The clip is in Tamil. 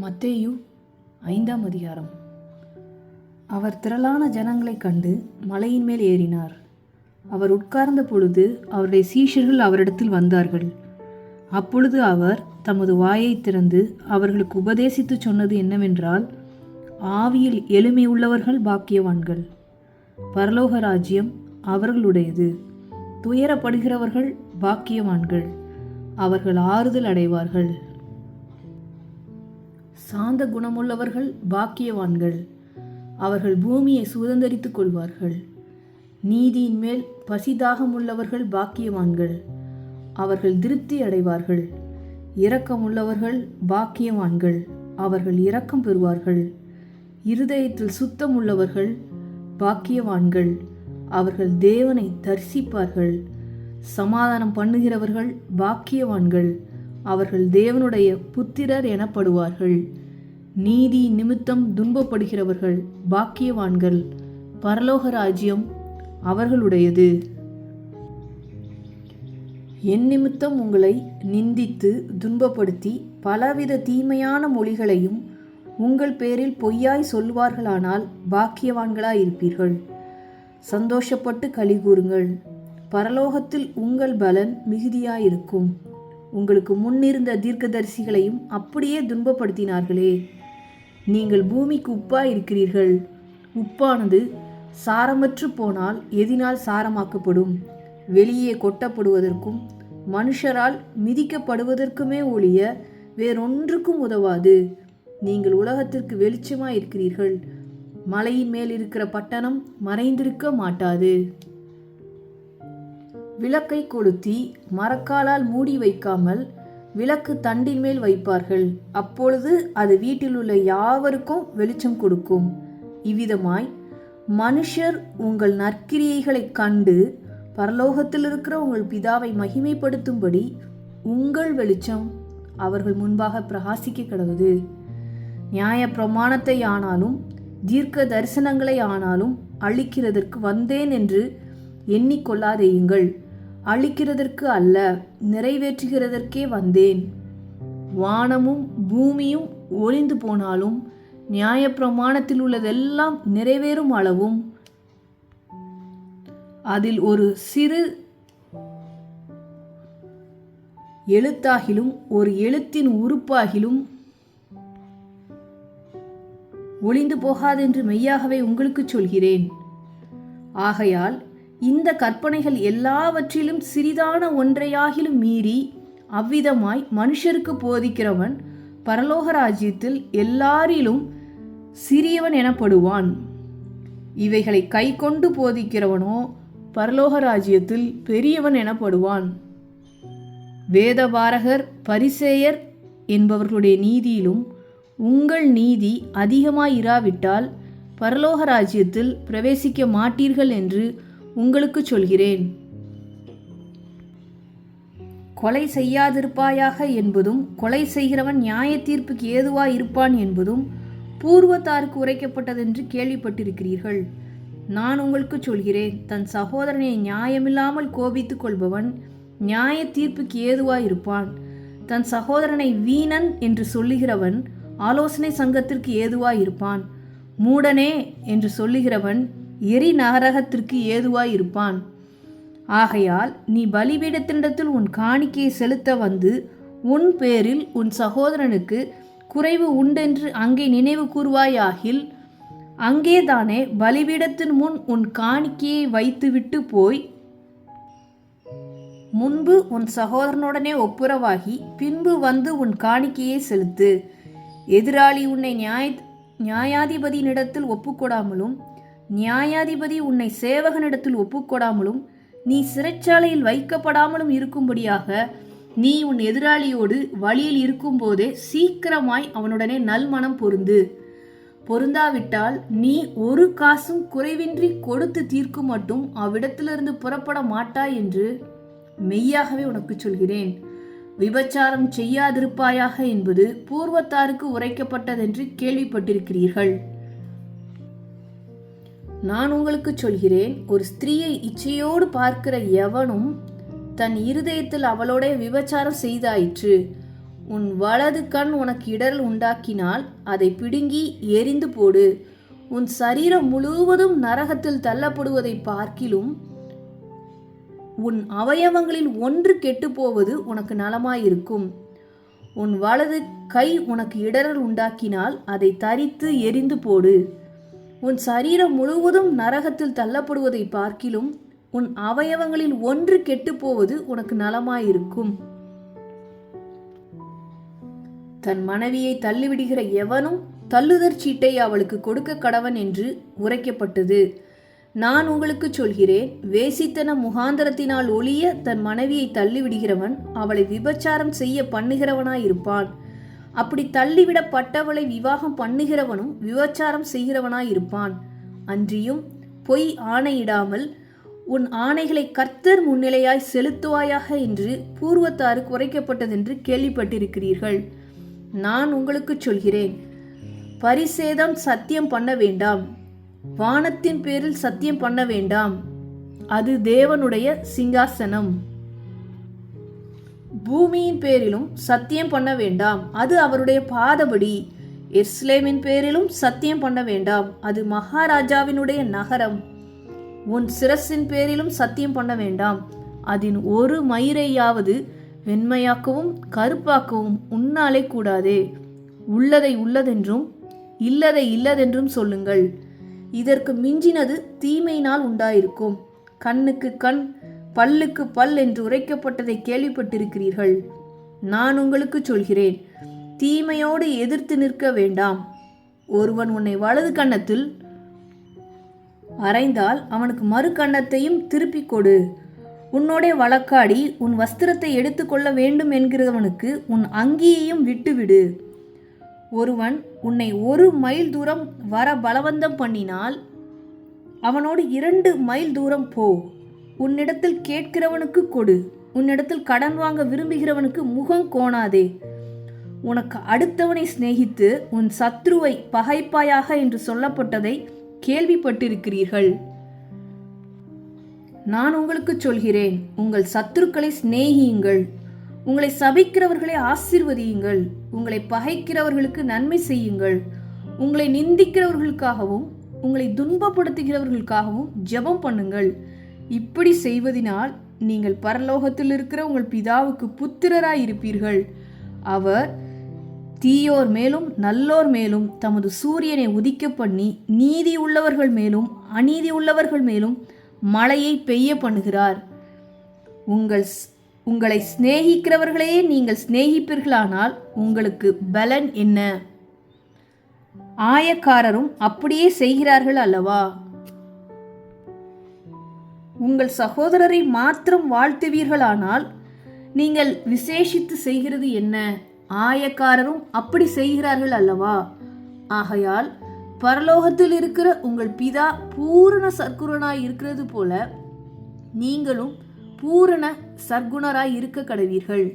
மத்தேயு ஐந்தாம் அதிகாரம். அவர் திரளான ஜனங்களைக் கண்டு மலையின் மேல் ஏறினார். அவர் உட்கார்ந்த பொழுது அவருடைய சீஷர்கள் அவரிடத்தில் வந்தார்கள். அப்பொழுது அவர் தமது வாயைத் திறந்து அவர்களுக்கு உபதேசித்துச் சொன்னது என்னவென்றால் ஆவியில் எளிமை உள்ளவர்கள் பாக்கியவான்கள். பரலோக ராஜ்யம் அவர்களுடையது. துயரப்படுகிறவர்கள் பாக்கியவான்கள். அவர்கள் ஆறுதல் அடைவார்கள். சாந்த குணமுள்ளவர்கள் பாக்கியவான்கள். அவர்கள் பூமியை சுதந்திரித்துக் கொள்வார்கள். நீதியின் மேல் பசிதாகமுள்ளவர்கள் பாக்கியவான்கள். அவர்கள் திருப்தி அடைவார்கள். இரக்கமுள்ளவர்கள் பாக்கியவான்கள். அவர்கள் இரக்கம் பெறுவார்கள். இருதயத்தில் சுத்தம் உள்ளவர்கள் பாக்கியவான்கள். அவர்கள் தேவனை தரிசிப்பார்கள். சமாதானம் பண்ணுகிறவர்கள் பாக்கியவான்கள். அவர்கள் தேவனுடைய புத்திரர் எனப்படுவார்கள். நீதி நிமித்தம் துன்பப்படுகிறவர்கள் பாக்கியவான்கள். பரலோக ராஜ்யம் அவர்களுடையது. என் நிமித்தம் உங்களை நிந்தித்து துன்பப்படுத்தி பலவித தீமையான மொழிகளையும் உங்கள் பேரில் பொய்யாய் சொல்வார்களானால் பாக்கியவான்களாய் இருப்பீர்கள் சந்தோஷப்பட்டு களி கூறுங்கள் பரலோகத்தில் உங்கள் பலன் மிகுதியாயிருக்கும். உங்களுக்கு முன்னிருந்த தீர்க்கதரிசிகளையும் அப்படியே துன்பப்படுத்தினார்களே. நீங்கள் பூமிக்கு உப்பாய் இருக்கிறீர்கள். உப்பானது சாரமற்று போனால் எதினால் சாரமாக்கப்படும். வெளியே கொட்டப்படுவதற்கும் மனுஷரால் மிதிக்கப்படுவதற்குமே ஒழிய வேறொன்றுக்கும் உதவாது. நீங்கள் உலகத்திற்கு வெளிச்சமாக இருக்கிறீர்கள். மலையின் மேல் இருக்கிற பட்டணம் மறைந்திருக்க மாட்டாது. விளக்கை கொளுத்தி மரக்காலால் மூடி வைக்காமல் விளக்கு தண்டின் மேல் வைப்பார்கள். அப்பொழுது அது வீட்டில் உள்ள யாவருக்கும் வெளிச்சம் கொடுக்கும். இவ்விதமாய் மனுஷர் உங்கள் நற்கிரியைகளைக் கண்டு பரலோகத்தில் இருக்கிற உங்கள் பிதாவை மகிமைப்படுத்தும்படி உங்கள் வெளிச்சம் அவர்கள் முன்பாக பிரகாசிக்க கடவுது. நியாய பிரமாணத்தை ஆனாலும் தீர்க்க தரிசனங்களை ஆனாலும் அழிக்கிறதற்கு வந்தேன் என்று எண்ணிக்கொள்ளாதேயுங்கள் அழிக்கிறதற்கு அல்ல நிறைவேற்றுகிறதற்கே வந்தேன். வானமும் பூமியும் ஒளிந்து போனாலும் நியாயப்பிரமாணத்தில் உள்ளதெல்லாம் நிறைவேறும் அளவும். அதில் ஒரு சிறு எழுத்தாகிலும் ஒரு எழுத்தின் உறுப்பாகிலும் ஒளிந்து போகாதென்று மெய்யாகவே உங்களுக்கு சொல்கிறேன். ஆகையால் இந்த கற்பனைகள் எல்லாவற்றிலும் சிறிதான ஒன்றையாகிலும் மீறி அவ்விதமாய் மனுஷருக்கு போதிக்கிறவன் பரலோக ராஜ்யத்தில் எல்லாரிலும் சிறியவன் எனப்படுவான். இவைகளை கை கொண்டு போதிக்கிறவனோ பரலோக ராஜ்யத்தில் பெரியவன் எனப்படுவான். வேதபாரகர் பரிசேயர் என்பவர்களுடைய நீதியிலும் உங்கள் நீதி அதிகமாயிராவிட்டால் பரலோக ராஜ்யத்தில் பிரவேசிக்க மாட்டீர்கள் என்று உங்களுக்கு சொல்கிறேன். கொலை செய்யாதிருப்பாயாக என்பதும் கொலை செய்கிறவன் நியாய தீர்ப்புக்கு ஏதுவாய் இருப்பான் என்பதும் பூர்வத்தாருக்கு உரைக்கப்பட்டதென்று கேள்விப்பட்டிருக்கிறீர்கள். நான் உங்களுக்கு சொல்கிறேன் தன் சகோதரனை நியாயமில்லாமல் கோபித்துக் கொள்பவன் நியாய தீர்ப்புக்கு ஏதுவாய் இருப்பான். தன் சகோதரனை வீணன் என்று சொல்லுகிறவன் ஆலோசனை சங்கத்திற்கு ஏதுவாய் இருப்பான். மூடனே என்று சொல்லுகிறவன் எரி நகரகத்திற்கு ஏதுவாய் இருப்பான் ஆகையால் நீ பலிபீடத்தினிடத்தில் உன் காணிக்கையை செலுத்த வந்து உன் பேரில் உன் சகோதரனுக்கு குறைவு உண்டென்று அங்கே நினைவு கூறுவாயாகில் அங்கேதானே பலிபீடத்தின் முன் உன் காணிக்கையை வைத்துவிட்டு போய் முன்பு உன் சகோதரனுடனே ஒப்புரவாகி பின்பு வந்து உன் காணிக்கையை செலுத்து. எதிராளி உன்னை நியாய நியாயாதிபதியினிடத்தில் ஒப்புக்கொடாமலும் நியாயாதிபதி உன்னை சேவகனிடத்தில் ஒப்புக்கொடாமலும் நீ சிறைச்சாலையில் வைக்கப்படாமலும் இருக்கும்படியாக நீ உன் எதிராளியோடு வழியில் இருக்கும்போதே சீக்கிரமாய் அவனுடனே நல்மனம் பொருந்து. பொருந்தாவிட்டால் நீ ஒரு காசும் குறைவின்றி கொடுத்து தீர்க்கும் மட்டும் அவ்விடத்திலிருந்து புறப்பட மாட்டாய் என்று மெய்யாகவே உனக்கு சொல்கிறேன். விபச்சாரம் செய்யாதிருப்பாயாக என்பது பூர்வத்தாருக்கு உரைக்கப்பட்டதென்று கேள்விப்பட்டிருக்கிறீர்கள். நான் உங்களுக்கு சொல்கிறேன் ஒரு ஸ்திரீயை இச்சையோடு பார்க்கிற எவனும் தன் இருதயத்தில் அவளோட விபச்சாரம் செய்தாயிற்று. உன் வலது கண் உனக்கு இடரல் உண்டாக்கினால் அதை பிடுங்கி எரிந்து போடு. உன் சரீரம் முழுவதும் நரகத்தில் தள்ளப்படுவதை பார்க்கிலும் உன் அவயவங்களில் ஒன்று கெட்டுப்போவது உனக்கு நலமாயிருக்கும். உன் வலது கை உனக்கு இடரல் உண்டாக்கினால் அதை தரித்து எரிந்து போடு. உன் சரீரம் முழுவதும் நரகத்தில் தள்ளப்படுவதை பார்க்கிலும் உன் அவயவங்களில் ஒன்று கெட்டுப்போவது உனக்கு நலமாயிருக்கும். தன் மனைவியை தள்ளிவிடுகிற எவனும் தள்ளுதற் சீட்டை அவளுக்கு கொடுக்க கடவன் என்று உரைக்கப்பட்டது. நான் உங்களுக்கு சொல்கிறேன் வேசித்தன முகாந்தரத்தினால் ஒளிய தன் மனைவியை தள்ளிவிடுகிறவன் அவளை விபச்சாரம் செய்ய பண்ணுகிறவனாயிருப்பான். அப்படி தள்ளிவிடப்பட்டவளை விவாகம் பண்ணுகிறவனும் விபச்சாரம் செய்கிறவனாயிருப்பான். அன்றியும் பொய் ஆணையிடாமல் உன் ஆணைகளை கர்த்தர் முன்னிலையாய் செலுத்துவாயாக என்று பூர்வத்தாறு குறைக்கப்பட்டதென்று கேள்விப்பட்டிருக்கிறீர்கள். நான் உங்களுக்கு சொல்கிறேன் பரிசேதம் சத்தியம் பண்ண வேண்டாம். வானத்தின் பேரில் சத்தியம் பண்ண வேண்டாம். அது தேவனுடைய சிங்காசனம். பூமியின் பேரிலும் சத்தியம் பண்ண வேண்டாம். அது அவருடைய பாதபடி. எஸ்லேமின் பேரிலும் சத்தியம் பண்ண வேண்டாம். அது மகாராஜாவினுடைய நகரம். உன் சிரசின் பேரிலும் சத்தியம் பண்ண வேண்டாம். அதன் ஒரு மயிரையாவது வெண்மையாக்கவும் கருப்பாக்கவும் உன்னாலே கூடாதே. உள்ளதை உள்ளதென்றும் இல்லதை இல்லதென்றும் சொல்லுங்கள். இதற்கு மிஞ்சினது தீமையினால் உண்டாயிருக்கும். கண்ணுக்கு கண் பல்லுக்கு பல் என்று உரைக்கப்பட்டதை கேள்விப்பட்டிருக்கிறீர்கள். நான் உங்களுக்கு சொல்கிறேன் தீமையோடு எதிர்த்து நிற்க வேண்டாம். ஒருவன் உன்னை வலது கன்னத்தில் அரைந்தால் அவனுக்கு மறு கன்னத்தையும் திருப்பிக் கொடு. உன்னோடே வழக்காடி உன் வஸ்திரத்தை எடுத்துக்கொள்ள வேண்டும் என்கிறவனுக்கு உன் அங்கியையும் விட்டுவிடு. ஒருவன் உன்னை ஒரு மைல் தூரம் வர பலவந்தம் பண்ணினால் அவனோடு இரண்டு மைல் தூரம் போ. உன்னிடத்தில் கேட்கிறவனுக்கு கொடு. உன்னிடத்தில் கடன் வாங்க விரும்புகிறவனுக்கு முகம் கோணாதே. உனக்கு அடுத்தவனை சிநேகித்து உன் சத்ருவை பகைப்பாயாக என்று சொல்லப்பட்டதை கேள்விப்பட்டிருக்கிறீர்கள். நான் உங்களுக்கு சொல்கிறேன் உங்கள் சத்துருக்களை சிநேகியுங்கள். உங்களை சபிக்கிறவர்களை ஆசிர்வதியுங்கள். உங்களை பகைக்கிறவர்களுக்கு நன்மை செய்யுங்கள். உங்களை நிந்திக்கிறவர்களுக்காகவும் உங்களை துன்பப்படுத்துகிறவர்களுக்காகவும் ஜெபம் பண்ணுங்கள். இப்படி செய்வதினால் நீங்கள் பரலோகத்தில் இருக்கிற உங்கள் பிதாவுக்கு புத்திரராய் இருப்பீர்கள். அவர் தீயோர் மேலும் நல்லோர் மேலும் தமது சூரியனை உதிக்க பண்ணி நீதி உள்ளவர்கள் மேலும் அநீதி உள்ளவர்கள் மேலும் மழையை பெய்ய பண்ணுகிறார். உங்கள் ஸ்- உங்களை சிநேகிக்கிறவர்களையே நீங்கள் சிநேகிப்பீர்களானால் உங்களுக்கு பலன் என்ன? ஆயக்காரரும் அப்படியே செய்கிறார்கள் அல்லவா? உங்கள் சகோதரரை மாத்திரம் வாழ்த்துவீர்களானால் நீங்கள் விசேஷித்து செய்கிறது என்ன? ஆயக்காரரும் அப்படி செய்கிறார்கள் அல்லவா? ஆகையால் பரலோகத்தில் இருக்கிற உங்கள் பிதா பூரண சர்க்குரனாய் இருக்கிறது போல நீங்களும் பூரண சர்க்குணராய் இருக்க கடவீர்கள்